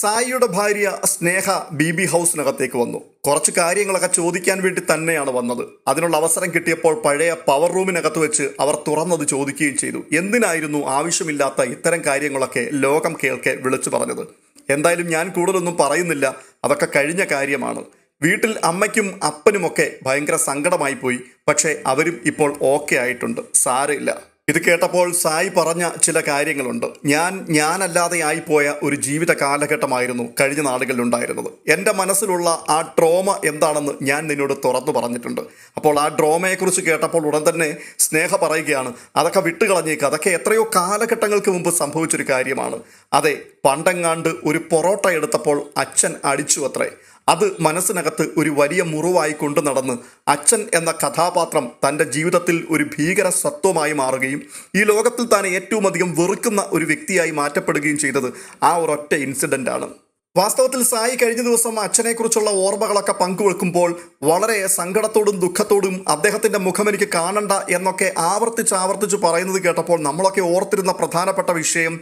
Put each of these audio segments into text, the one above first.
സായിയുടെ ഭാര്യ സ്നേഹ B B ഹൗസിനകത്തേക്ക് വന്നു. കുറച്ച് കാര്യങ്ങളൊക്കെ ചോദിക്കാൻ വേണ്ടി തന്നെയാണ് വന്നത്. അതിനുള്ള അവസരം കിട്ടിയപ്പോൾ പഴയ പവർ റൂമിനകത്ത് വെച്ച് അവർ തുറന്നത് ചോദിക്കുകയും ചെയ്തു. എന്തിനായിരുന്നു ആവശ്യമില്ലാത്ത ഇത്തരം കാര്യങ്ങളൊക്കെ ലോകം കേൾക്കെ വിളിച്ചു പറഞ്ഞത്? എന്തായാലും ഞാൻ കൂടുതലൊന്നും പറയുന്നില്ല. അതൊക്കെ കഴിഞ്ഞ കാര്യമാണ്. വീട്ടിൽ അമ്മയ്ക്കും അപ്പനുമൊക്കെ ഭയങ്കര സങ്കടമായി പോയി. പക്ഷേ അവരും ഇപ്പോൾ ഓക്കെ ആയിട്ടുണ്ട്. സാരമില്ല. ഇത് കേട്ടപ്പോൾ സായി പറഞ്ഞ ചില കാര്യങ്ങളുണ്ട്. ഞാൻ ഞാനല്ലാതെ ആയിപ്പോയ ഒരു ജീവിത കാലഘട്ടമായിരുന്നു കഴിഞ്ഞ നാളുകളിൽ ഉണ്ടായിരുന്നത് എന്റെ മനസ്സിലുള്ള ആ ട്രോമ എന്താണെന്ന് ഞാൻ നിന്നോട് തുറന്നു പറഞ്ഞിട്ടുണ്ട്. അപ്പോൾ ആ ഡ്രോമയെക്കുറിച്ച് കേട്ടപ്പോൾ ഉടൻ തന്നെ സ്നേഹ പറയുകയാണ് അതൊക്കെ വിട്ടുകളഞ്ഞേക്ക്. അതൊക്കെ എത്രയോ കാലഘട്ടങ്ങൾക്ക് മുമ്പ് സംഭവിച്ചൊരു കാര്യമാണ്. അതെ പണ്ടെങ്ങാണ്ട് ഒരു പൊറോട്ട എടുത്തപ്പോൾ അച്ഛൻ അടിച്ചു അത്രേ. അത് മനസ്സിനകത്ത് ഒരു വലിയ മുറിവായി കൊണ്ടു നടന്ന് അച്ഛൻ എന്ന കഥാപാത്രം തന്റെ ജീവിതത്തിൽ ഒരു ഭീകര സത്വമായി മാറുകയും ഈ ലോകത്തിൽ താൻ ഏറ്റവും അധികം വെറുക്കുന്ന ഒരു വ്യക്തിയായി മാറ്റപ്പെടുകയും ചെയ്തത് ആ ഒരൊറ്റ ഇൻസിഡന്റ് ആണ്. വാസ്തവത്തിൽ സായി കഴിഞ്ഞ ദിവസം അച്ഛനെക്കുറിച്ചുള്ള ഓർമ്മകളൊക്കെ പങ്കുവെക്കുമ്പോൾ വളരെ സങ്കടത്തോടും ദുഃഖത്തോടും അദ്ദേഹത്തിന്റെ മുഖം എനിക്ക് കാണണ്ട എന്നൊക്കെ ആവർത്തിച്ച് ആവർത്തിച്ച് പറയുന്നത് കേട്ടപ്പോൾ നമ്മളൊക്കെ ഓർത്തിരുന്ന പ്രധാനപ്പെട്ട വിഷയം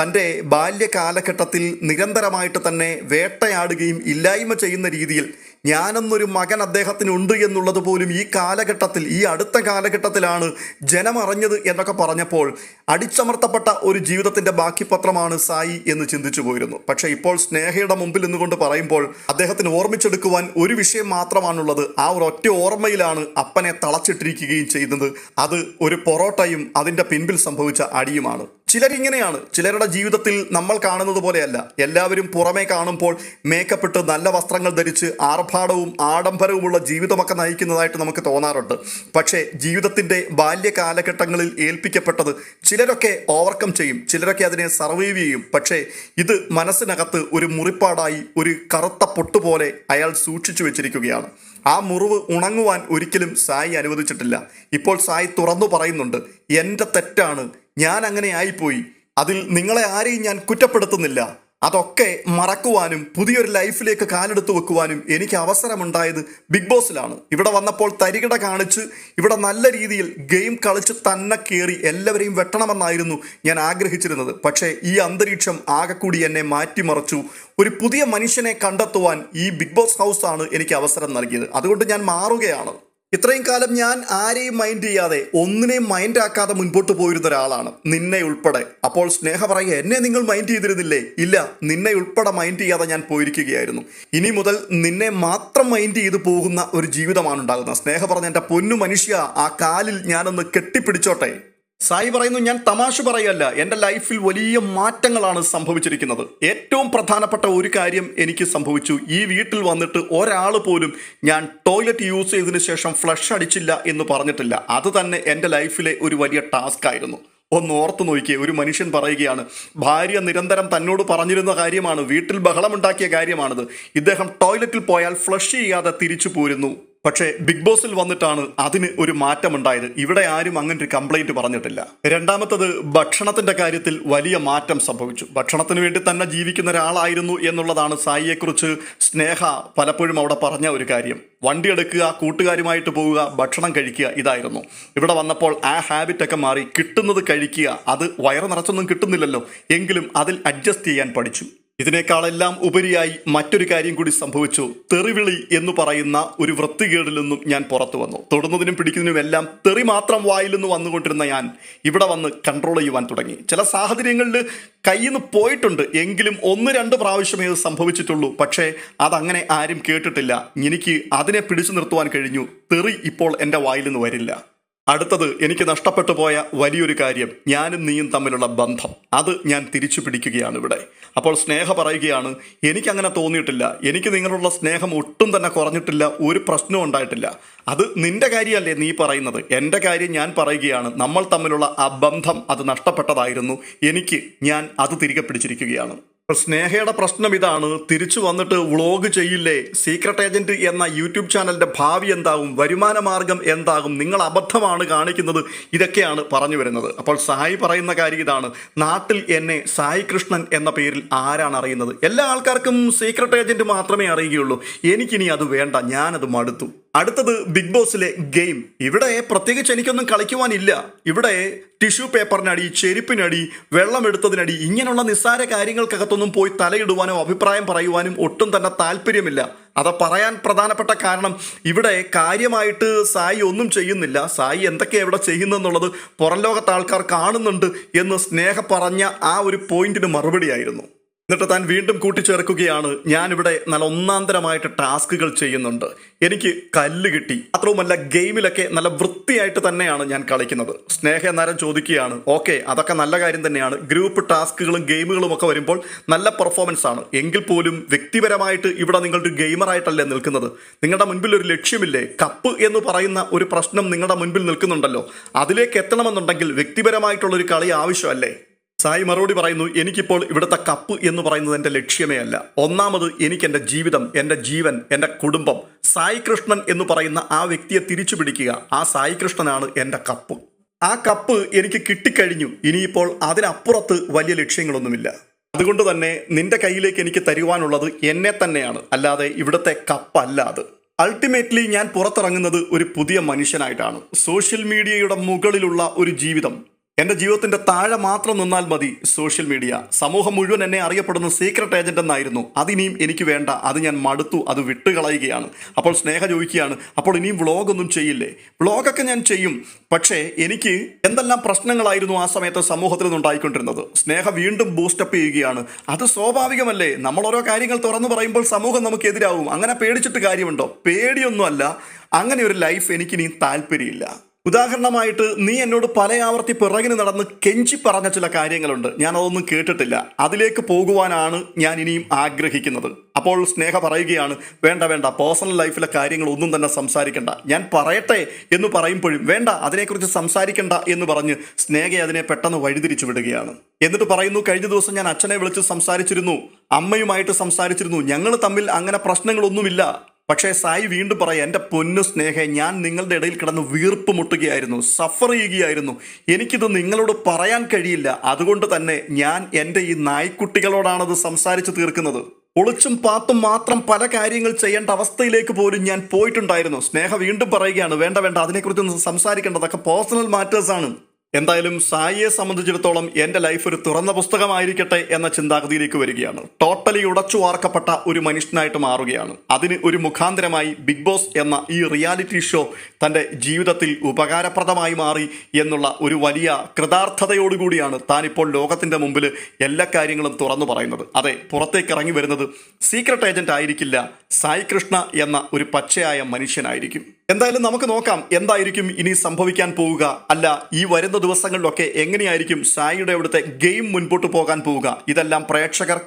തന്റെ ബാല്യകാലഘട്ടത്തിൽ നിരന്തരമായിട്ട് തന്നെ വേട്ടയാടുകയും ഇല്ലായ്മ ചെയ്യുന്ന രീതിയിൽ ഞാനെന്നൊരു മകൻ അദ്ദേഹത്തിനുണ്ട് എന്നുള്ളത് പോലും ഈ കാലഘട്ടത്തിൽ ഈ അടുത്ത കാലഘട്ടത്തിലാണ് ജനമറിഞ്ഞത് എന്നൊക്കെ പറഞ്ഞപ്പോൾ അടിച്ചമർത്തപ്പെട്ട ഒരു ജീവിതത്തിന്റെ ബാക്കി പത്രമാണ് സായി എന്ന് ചിന്തിച്ചു പോയിരുന്നു. പക്ഷേ ഇപ്പോൾ സ്നേഹയുടെ മുമ്പിൽ നിന്നുകൊണ്ട് പറയുമ്പോൾ അദ്ദേഹത്തിന് ഓർമ്മിച്ചെടുക്കുവാൻ ഒരു വിഷയം മാത്രമാണുള്ളത്. ആ ഒരു ഒറ്റ ഓർമ്മയിലാണ് അപ്പനെ തളച്ചിട്ടിരിക്കുകയും ചെയ്യുന്നത്. അത് ഒരു പൊറോട്ടയും അതിന്റെ പിൻപിൽ സംഭവിച്ച അടിയുമാണ്. ചിലരിങ്ങനെയാണ്. ചിലരുടെ ജീവിതത്തിൽ നമ്മൾ കാണുന്നത് പോലെയല്ല. എല്ലാവരും പുറമേ കാണുമ്പോൾ മേക്കപ്പിട്ട് നല്ല വസ്ത്രങ്ങൾ ധരിച്ച് ആർഭാടവും ആഡംബരവുമുള്ള ജീവിതമൊക്കെ നയിക്കുന്നതായിട്ട് നമുക്ക് തോന്നാറുണ്ട്. പക്ഷേ ജീവിതത്തിന്റെ ബാല്യകാലഘട്ടങ്ങളിൽ ഏൽപ്പിക്കപ്പെട്ടത് ചിലരൊക്കെ ഓവർകം ചെയ്യും. ചിലരൊക്കെ അതിനെ സർവൈവ് ചെയ്യും. പക്ഷേ ഇത് മനസ്സിനകത്ത് ഒരു മുറിപ്പാടായി ഒരു കറുത്ത പൊട്ടുപോലെ അയാൾ സൂക്ഷിച്ചു വെച്ചിരിക്കുകയാണ്. ആ മുറിവ് ഉണങ്ങുവാൻ ഒരിക്കലും സായി അനുവദിച്ചിട്ടില്ല. ഇപ്പോൾ സായി തുറന്നു പറയുന്നുണ്ട് എന്റെ തെറ്റാണ്. ഞാൻ അങ്ങനെ ആയിപ്പോയി അതിൽ നിങ്ങളെ ആരെയും ഞാൻ കുറ്റപ്പെടുത്തുന്നില്ല. അതൊക്കെ മറക്കുവാനും പുതിയൊരു ലൈഫിലേക്ക് കാലെടുത്ത് വെക്കുവാനും എനിക്ക് അവസരമുണ്ടായത് ബിഗ് ബോസിലാണ്. ഇവിടെ വന്നപ്പോൾ തരികിട കാണിച്ച് ഇവിടെ നല്ല രീതിയിൽ ഗെയിം കളിച്ച് തന്നെ കയറി എല്ലാവരെയും വെട്ടണമെന്നായിരുന്നു ഞാൻ ആഗ്രഹിച്ചിരുന്നത്. പക്ഷേ ഈ അന്തരീക്ഷം ആകെക്കൂടി എന്നെ മാറ്റിമറിച്ചു. ഒരു പുതിയ മനുഷ്യനെ കണ്ടെത്തുവാൻ ഈ ബിഗ് ബോസ് ഹൗസാണ് എനിക്ക് അവസരം നൽകിയത്. അതുകൊണ്ട് ഞാൻ മാറുകയാണ്. ഇത്രയും കാലം ഞാൻ ആരെയും മൈൻഡ് ചെയ്യാതെ ഒന്നിനെയും മൈൻഡ് ആക്കാതെ മുൻപോട്ട് പോയിരുന്ന ഒരാളാണ്. നിന്നെ ഉൾപ്പെടെ. അപ്പോൾ സ്നേഹ പറയുക എന്നെ നിങ്ങൾ മൈൻഡ് ചെയ്തിരുന്നില്ലേ? ഇല്ല നിന്നെ ഉൾപ്പെടെ മൈൻഡ് ചെയ്യാതെ ഞാൻ പോയിരിക്കുകയായിരുന്നു. ഇനി മുതൽ നിന്നെ മാത്രം മൈൻഡ് ചെയ്ത് പോകുന്ന ഒരു ജീവിതമാണ് ഉണ്ടാകുന്നത്. സ്നേഹ പറഞ്ഞ എന്റെ പൊന്നു മനുഷ്യ ആ കാലിൽ ഞാനൊന്ന് കെട്ടിപ്പിടിച്ചോട്ടെ. സായി പറയുന്നു ഞാൻ തമാശ പറയല്ല എന്റെ ലൈഫിൽ വലിയ മാറ്റങ്ങളാണ് സംഭവിച്ചിരിക്കുന്നത്. ഏറ്റവും പ്രധാനപ്പെട്ട ഒരു കാര്യം എനിക്ക് സംഭവിച്ചു. ഈ വീട്ടിൽ വന്നിട്ട് ഒരാൾ പോലും ഞാൻ ടോയ്ലറ്റ് യൂസ് ചെയ്തതിന് ശേഷം ഫ്ലഷ് അടിച്ചില്ല എന്ന് പറഞ്ഞിട്ടില്ല. അത് തന്നെ എന്റെ ലൈഫിലെ ഒരു വലിയ ടാസ്ക് ആയിരുന്നു. ഒന്ന് ഓർത്തു നോക്കിയേ ഒരു മനുഷ്യൻ പറയുകയാണ് ഭാര്യ നിരന്തരം തന്നോട് പറഞ്ഞിരുന്ന കാര്യമാണ് വീട്ടിൽ ബഹളമുണ്ടാക്കിയ കാര്യമാണിത്. ഇദ്ദേഹം ടോയ്ലറ്റിൽ പോയാൽ ഫ്ലഷ് ചെയ്യാതെ തിരിച്ചു പോരുന്നു. പക്ഷേ ബിഗ് ബോസിൽ വന്നിട്ടാണ് അതിന് ഒരു മാറ്റമുണ്ടായത്. ഇവിടെ ആരും അങ്ങനെ ഒരു കംപ്ലൈന്റ് പറഞ്ഞിട്ടില്ല. രണ്ടാമത്തത് ഭക്ഷണത്തിന്റെ കാര്യത്തിൽ വലിയ മാറ്റം സംഭവിച്ചു. ഭക്ഷണത്തിന് വേണ്ടി തന്നെ ജീവിക്കുന്ന ഒരാളായിരുന്നു എന്നുള്ളതാണ് സായിയെക്കുറിച്ച് സ്നേഹ പലപ്പോഴും അവിടെ പറഞ്ഞ ഒരു കാര്യം. വണ്ടി എടുക്കുക കൂട്ടുകാരുമായിട്ട് പോവുക ഭക്ഷണം കഴിക്കുക ഇതായിരുന്നു. ഇവിടെ വന്നപ്പോൾ ആ ഹാബിറ്റ് ഒക്കെ മാറി കിട്ടുന്നത് കഴിക്കുക അത് വയറ് നിറച്ചൊന്നും കിട്ടുന്നില്ലല്ലോ. എങ്കിലും അതിൽ അഡ്ജസ്റ്റ് ചെയ്യാൻ പഠിച്ചു. ഇതിനേക്കാളെല്ലാം ഉപരിയായി മറ്റൊരു കാര്യം കൂടി സംഭവിച്ചു. തെറിവിളി എന്ന് പറയുന്ന ഒരു വൃത്തികേടിൽ നിന്നും ഞാൻ പുറത്തു വന്നു. തൊടുന്നതിനും പിടിക്കുന്നതിനും എല്ലാം തെറി മാത്രം വായിൽ നിന്ന് വന്നുകൊണ്ടിരുന്ന ഞാൻ ഇവിടെ വന്ന് കൺട്രോൾ ചെയ്യുവാൻ തുടങ്ങി. ചില സാഹചര്യങ്ങളിൽ കയ്യിൽ നിന്ന് പോയിട്ടുണ്ട്. എങ്കിലും ഒന്ന് രണ്ട് പ്രാവശ്യമേ ഇത് സംഭവിച്ചിട്ടുള്ളൂ. പക്ഷേ അതങ്ങനെ ആരും കേട്ടിട്ടില്ല. എനിക്ക് അതിനെ പിടിച്ചു നിർത്തുവാൻ കഴിഞ്ഞു. തെറി ഇപ്പോൾ എന്റെ വായിൽ നിന്ന് വരില്ല. അടുത്തത് എനിക്ക് നഷ്ടപ്പെട്ടു പോയ വലിയൊരു കാര്യം ഞാനും നീയും തമ്മിലുള്ള ബന്ധം. അത് ഞാൻ തിരിച്ചു പിടിക്കുകയാണ് ഇവിടെ. അപ്പോൾ സ്നേഹ പറയുകയാണ് എനിക്കങ്ങനെ തോന്നിയിട്ടില്ല. എനിക്ക് നിങ്ങളുള്ള സ്നേഹം ഒട്ടും തന്നെ കുറഞ്ഞിട്ടില്ല ഒരു പ്രശ്നവും ഉണ്ടായിട്ടില്ല. അത് നിന്റെ കാര്യമല്ലേ നീ പറയുന്നത്. എന്റെ കാര്യം ഞാൻ പറയുകയാണ് നമ്മൾ തമ്മിലുള്ള ആ ബന്ധം അത് നഷ്ടപ്പെട്ടതായിരുന്നു. എനിക്ക് ഞാൻ അത് തിരികെ പിടിച്ചിരിക്കുകയാണ്. സ്നേഹയുടെ പ്രശ്നം ഇതാണ്. തിരിച്ചു വന്നിട്ട് വ്ളോഗ് ചെയ്യില്ലേ? സീക്രട്ട് ഏജന്റ് എന്ന യൂട്യൂബ് ചാനലിന്റെ ഭാവി എന്താകും? വരുമാന മാർഗം എന്താകും? നിങ്ങൾ അബദ്ധമാണ് കാണിക്കുന്നത്. ഇതൊക്കെയാണ് പറഞ്ഞു വരുന്നത്. അപ്പോൾ സായി പറയുന്ന കാര്യം ഇതാണ്. നാട്ടിൽ എന്നെ സായി കൃഷ്ണൻ എന്ന പേരിൽ ആരാണ് അറിയുന്നത്? എല്ലാ ആൾക്കാർക്കും സീക്രട്ട് ഏജന്റ് മാത്രമേ അറിയുകയുള്ളൂ. എനിക്കിനി അത് വേണ്ട. ഞാനത് മടുത്തു. അടുത്തത് ബിഗ് ബോസിലെ ഗെയിം. ഇവിടെ പ്രത്യേകിച്ച് എനിക്കൊന്നും കളിക്കുവാനില്ല. ഇവിടെ ടിഷ്യൂ പേപ്പറിനടി ചെരുപ്പിനടി വെള്ളമെടുത്തതിനടി ഇങ്ങനെയുള്ള നിസ്സാര കാര്യങ്ങൾക്കകത്തൊന്നും പോയി തലയിടുവാനോ അഭിപ്രായം പറയുവാനും ഒട്ടും തന്നെ താല്പര്യമില്ല. അത് പറയാൻ പ്രധാനപ്പെട്ട കാരണം ഇവിടെ കാര്യമായിട്ട് സായി ഒന്നും ചെയ്യുന്നില്ല. സായി എന്തൊക്കെയാണ് ഇവിടെ ചെയ്യുന്നതെന്നുള്ളത് പുറം ലോകത്തെ ആൾക്കാർ കാണുന്നുണ്ട് എന്ന് സ്നേഹ പറഞ്ഞ ആ ഒരു പോയിന്റിന് മറുപടിയായിരുന്നു. എന്നിട്ട് താൻ വീണ്ടും കൂട്ടിച്ചേർക്കുകയാണ്. ഞാനിവിടെ നല്ല ഒന്നാന്തരമായിട്ട് ടാസ്കുകൾ ചെയ്യുന്നുണ്ട്. എനിക്ക് കല്ല് കിട്ടി. മാത്രവുമല്ല ഗെയിമിലൊക്കെ നല്ല വൃത്തിയായിട്ട് തന്നെയാണ് ഞാൻ കളിക്കുന്നത്. സ്നേഹ നേരം ചോദിക്കുകയാണ് ഓക്കെ അതൊക്കെ നല്ല കാര്യം തന്നെയാണ്. ഗ്രൂപ്പ് ടാസ്കുകളും ഗെയിമുകളും ഒക്കെ വരുമ്പോൾ നല്ല പെർഫോമൻസ് ആണ്. എങ്കിൽ പോലും വ്യക്തിപരമായിട്ട് ഇവിടെ നിങ്ങളൊരു ഗെയിമറായിട്ടല്ലേ നിൽക്കുന്നത്? നിങ്ങളുടെ മുൻപിൽ ഒരു ലക്ഷ്യമില്ലേ? കപ്പ് എന്ന് പറയുന്ന ഒരു പ്രശ്നം നിങ്ങളുടെ മുൻപിൽ നിൽക്കുന്നുണ്ടല്ലോ. അതിലേക്ക് എത്തണമെന്നുണ്ടെങ്കിൽ വ്യക്തിപരമായിട്ടുള്ളൊരു കളി ആവശ്യമല്ലേ? സായി മറുപടി പറയുന്നു എനിക്കിപ്പോൾ ഇവിടുത്തെ കപ്പ് എന്ന് പറയുന്നത് എന്റെ ലക്ഷ്യമേ അല്ല. ഒന്നാമത് എനിക്ക് എന്റെ ജീവിതം എന്റെ ജീവൻ എന്റെ കുടുംബം സായി കൃഷ്ണൻ എന്ന് പറയുന്ന ആ വ്യക്തിയെ തിരിച്ചു പിടിക്കുക. ആ സായി കൃഷ്ണനാണ് എന്റെ കപ്പ്. ആ കപ്പ് എനിക്ക് കിട്ടിക്കഴിഞ്ഞു. ഇനിയിപ്പോൾ അതിനപ്പുറത്ത് വലിയ ലക്ഷ്യങ്ങളൊന്നുമില്ല. അതുകൊണ്ട് തന്നെ നിന്റെ കയ്യിലേക്ക് എനിക്ക് തരുവാനുള്ളത് എന്നെ തന്നെയാണ്. അല്ലാതെ ഇവിടുത്തെ കപ്പല്ല അത്. അൾട്ടിമേറ്റ്ലി ഞാൻ പുറത്തിറങ്ങുന്നത് ഒരു പുതിയ മനുഷ്യനായിട്ടാണ്. സോഷ്യൽ മീഡിയയുടെ മുകളിലുള്ള ഒരു ജീവിതം. എന്റെ ജീവിതത്തിന്റെ താഴെ മാത്രം നിന്നാൽ മതി സോഷ്യൽ മീഡിയ. സമൂഹം മുഴുവൻ എന്നെ അറിയപ്പെടുന്ന സീക്രട്ട് ഏജന്റ് എന്നായിരുന്നു. അതിനിയും എനിക്ക് വേണ്ട. അത് ഞാൻ മടുത്തു. അത് വിട്ടുകളയുകയാണ്. അപ്പോൾ സ്നേഹ ചോദിക്കുകയാണ് അപ്പോൾ ഇനിയും വ്ളോഗൊന്നും ചെയ്യില്ലേ? വ്ളോഗൊക്കെ ഞാൻ ചെയ്യും. പക്ഷേ എനിക്ക് എന്തെല്ലാം പ്രശ്നങ്ങളായിരുന്നു ആ സമയത്ത് സമൂഹത്തിൽ നിന്നുണ്ടായിക്കൊണ്ടിരുന്നത് സ്നേഹ വീണ്ടും ബൂസ്റ്റപ്പ് ചെയ്യുകയാണ്. അത് സ്വാഭാവികമല്ലേ? നമ്മൾ ഓരോ കാര്യങ്ങൾ തുറന്നു പറയുമ്പോൾ സമൂഹം നമുക്ക് എതിരാവും. അങ്ങനെ പേടിച്ചിട്ട് കാര്യമുണ്ടോ? പേടിയൊന്നുമല്ല. അങ്ങനെ ഒരു ലൈഫ് എനിക്കിനി താല്പര്യമില്ല. ഉദാഹരണമായിട്ട് നീ എന്നോട് പല ആവർത്തി പിറകിന് നടന്ന് കെഞ്ചി പറഞ്ഞ ചില കാര്യങ്ങളുണ്ട്. ഞാൻ അതൊന്നും കേട്ടിട്ടില്ല. അതിലേക്ക് പോകുവാനാണ് ഞാൻ ഇനിയും ആഗ്രഹിക്കുന്നത്. അപ്പോൾ സ്നേഹ പറയുകയാണ് വേണ്ട വേണ്ട പേഴ്സണൽ ലൈഫിലെ കാര്യങ്ങൾ ഒന്നും തന്നെ സംസാരിക്കണ്ട. ഞാൻ പറയട്ടെ എന്ന് പറയുമ്പോഴും വേണ്ട അതിനെക്കുറിച്ച് സംസാരിക്കണ്ട എന്ന് പറഞ്ഞ് സ്നേഹ അതിനെ പെട്ടെന്ന് വഴിതിരിച്ചു വിടുകയാണ്. എന്നിട്ട് പറയുന്നു കഴിഞ്ഞ ദിവസം ഞാൻ അച്ഛനെ വിളിച്ച് സംസാരിച്ചിരുന്നു. അമ്മയുമായിട്ട് സംസാരിച്ചിരുന്നു. ഞങ്ങൾ തമ്മിൽ അങ്ങനെ പ്രശ്നങ്ങളൊന്നുമില്ല. പക്ഷേ സായി വീണ്ടും പറയാം എന്റെ പൊന്നു സ്നേഹ ഞാൻ നിങ്ങളുടെ ഇടയിൽ കിടന്ന് വീർപ്പ് മുട്ടുകയായിരുന്നു സഫർ ചെയ്യുകയായിരുന്നു. എനിക്കിത് നിങ്ങളോട് പറയാൻ കഴിയില്ല. അതുകൊണ്ട് തന്നെ ഞാൻ എന്റെ ഈ നായ്ക്കുട്ടികളോടാണത് സംസാരിച്ചു തീർക്കുന്നത്. ഒളിച്ചും പാത്തും മാത്രം പല കാര്യങ്ങൾ ചെയ്യേണ്ട അവസ്ഥയിലേക്ക് പോലും ഞാൻ പോയിട്ടുണ്ടായിരുന്നു. സ്നേഹ വീണ്ടും പറയുകയാണ് വേണ്ട വേണ്ട അതിനെക്കുറിച്ചൊന്നും സംസാരിക്കേണ്ടതൊക്കെ പേഴ്സണൽ മാറ്റേഴ്സ് ആണ്. എന്തായാലും സായിയെ സംബന്ധിച്ചിടത്തോളം എന്റെ ലൈഫ് ഒരു തുറന്ന പുസ്തകമായിരിക്കട്ടെ എന്ന ചിന്താഗതിയിലേക്ക് വരികയാണ്. ടോട്ടലി ഉടച്ചു വാർക്കപ്പെട്ട ഒരു മനുഷ്യനായിട്ട് മാറുകയാണ്. അതിന് ഒരു മുഖാന്തരമായി ബിഗ് ബോസ് എന്ന ഈ റിയാലിറ്റി ഷോ തന്റെ ജീവിതത്തിൽ ഉപകാരപ്രദമായി മാറി എന്നുള്ള ഒരു വലിയ കൃതാർത്ഥതയോടുകൂടിയാണ് താനിപ്പോൾ ലോകത്തിന്റെ മുമ്പിൽ എല്ലാ കാര്യങ്ങളും തുറന്നു പറയുന്നത്. അതെ പുറത്തേക്ക് ഇറങ്ങി വരുന്നത് സീക്രട്ട് ഏജന്റ് ആയിരിക്കില്ല സായി കൃഷ്ണ എന്ന ഒരു പച്ചയായ മനുഷ്യനായിരിക്കും. എന്തായാലും നമുക്ക് നോക്കാം എന്തായിരിക്കും ഇനി സംഭവിക്കാൻ പോവുക. അല്ല ഈ വരുന്ന ദിവസങ്ങളിലൊക്കെ എങ്ങനെയായിരിക്കും സായിയുടെ അവിടുത്തെ ഗെയിം മുൻപോട്ട് പോകാൻ പോവുക. ഇതെല്ലാം പ്രേക്ഷകർ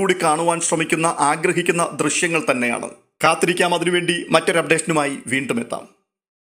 കൂടി കാണുവാൻ ശ്രമിക്കുന്ന ആഗ്രഹിക്കുന്ന ദൃശ്യങ്ങൾ തന്നെയാണ്. കാത്തിരിക്കാം അതിനുവേണ്ടി മറ്റൊരു അപ്ഡേഷനുമായി വീണ്ടും എത്താം.